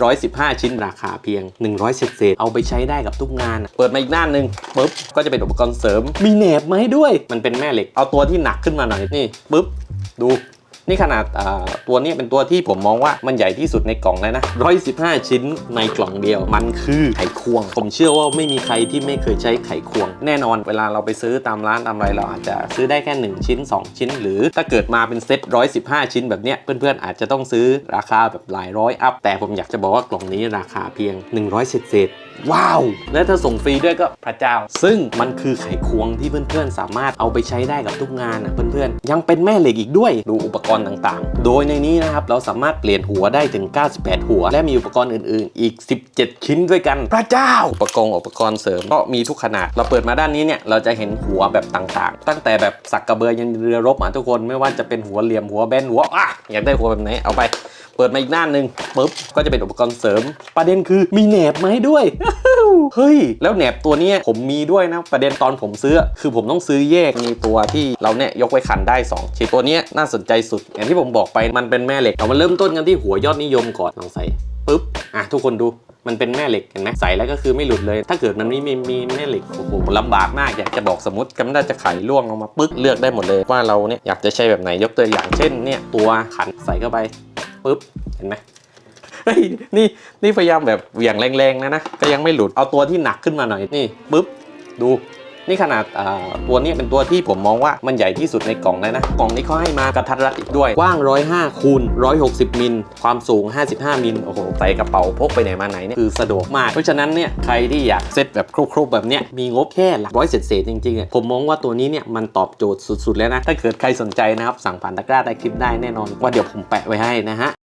115 ชิ้นราคาเพียง 100 เศษเศษเอาไปใช้ได้กับทุกงาน เปิดมาอีกหน้าหนึ่งปุ๊บ ก็จะเป็นอุปกรณ์เสริม มีแหนบมาให้ด้วย มันเป็นแม่เหล็ก เอาตัวที่หนักขึ้นมาหน่อย นี่ปุ๊บ ดู นี่ขนาดตัวนี้เป็นตัวที่ผมมองว่ามันใหญ่ที่สุดในกล่องเลยนะ115 ชิ้นในกล่องเดียว มันคือไขควง ผมเชื่อว่าไม่มีใครที่ไม่เคยใช้ไขควง แน่นอนเวลาเราไปซื้อตามร้านตามอะไรเราอาจจะซื้อได้แค่ 1 ชิ้น 2 ชิ้น หรือถ้าเกิดมาเป็นเซ็ต115 ชิ้นแบบเนี้ยเพื่อนๆอาจจะต้องซื้อราคาแบบหลายร้อยอัพแต่ผมอยากจะบอกว่ากล่องนี้ราคาเพียง 100เศษๆว้าว และถ้าส่งฟรีด้วยก็พระเจ้า ซึ่งมันคือไขควงที่เพื่อนๆ สามารถเอาไปใช้ได้กับทุกงานนะเพื่อนๆ ยังเป็นแม่เหล็กอีกด้วย ดูอุปกรณ์ต่างๆ โดยในนี้นะครับเราสามารถเปลี่ยนหัวได้ถึง 98 หัว และมีอุปกรณ์อื่นๆ อีก 17 ชิ้นด้วยกัน พระเจ้า อุปกรณ์อุปกรณ์เสริมก็มีทุกขนาด เราเปิดมาด้านนี้เนี่ยเราจะเห็นหัวแบบต่างๆ ตั้งแต่แบบสักกระเบือยันเรือรบอะทุกคนไม่ว่าจะเป็นหัวเหลี่ยมหัวแบนหัวอะอยากได้หัวแบบไหนเอาไป เปิดมาอีกหน้าหนึ่งปุ๊บก็จะเป็นอุปกรณ์เสริม ประเด็นคือมีแหนบมาให้ด้วยเฮ้ยแล้วแหนบตัวนี้ผมมีด้วยนะประเด็นตอนผมซื้อ คือผมต้องซื้อแยกมีตัวที่เราเนี่ยยกไว้ขันได้2ชิ้นตัวนี้น่าสนใจสุด อย่างที่ผมบอกไปมันเป็นแม่เหล็กเรามาเริ่มต้นกันที่หัวยอดนิยมก่อนลองใส่ปุ๊บอะทุกคนดูมันเป็นแม่เหล็กเห็นไหมใส่แล้วก็คือไม่หลุดเลย ถ้าเกิดมันไม่มีมีแม่เหล็กโอ้โหลำบากมากอยากจะบอกสมมติกำลังจะไขล่วงลงมาปึ๊กเลือกได้หมดเลยว่าเราเนี่ยอยากจะใช้แบบไหนยกตัวอย่างเช่นเนี่ยตัวขันใส่เข้าไป ปึ๊บเห็นไหมนี่นี่พยายามแบบเหวี่ยงแรงๆนะนะก็ยังไม่หลุดเอาตัวที่หนักขึ้นมาหน่อยนี่ปึ๊บดู นี่ขนาดตัวนี้เป็นตัวที่ผมมองว่ามันใหญ่ที่สุดในกล่องเลยนะ กล่องนี้เขาให้มากระทัดรัดอีกด้วย กว้าง 105คูณ160 มิล ความสูง 55 มิล โอ้โห ใส่กระเป๋าพกไปไหนมาไหนเนี่ยคือสะดวกมาก เพราะฉะนั้นเนี่ยใครที่อยากเซตแบบครบๆแบบเนี้ย มีงบแค่หลักร้อยเศษๆจริงๆอะผมมองว่าตัวนี้เนี่ยมันตอบโจทย์สุดๆแล้วนะ ถ้าเกิดใครสนใจนะครับสั่งผ่านตะกร้าใต้คลิปได้แน่นอน ว่าเดี๋ยวผมแปะไว้ให้นะฮะ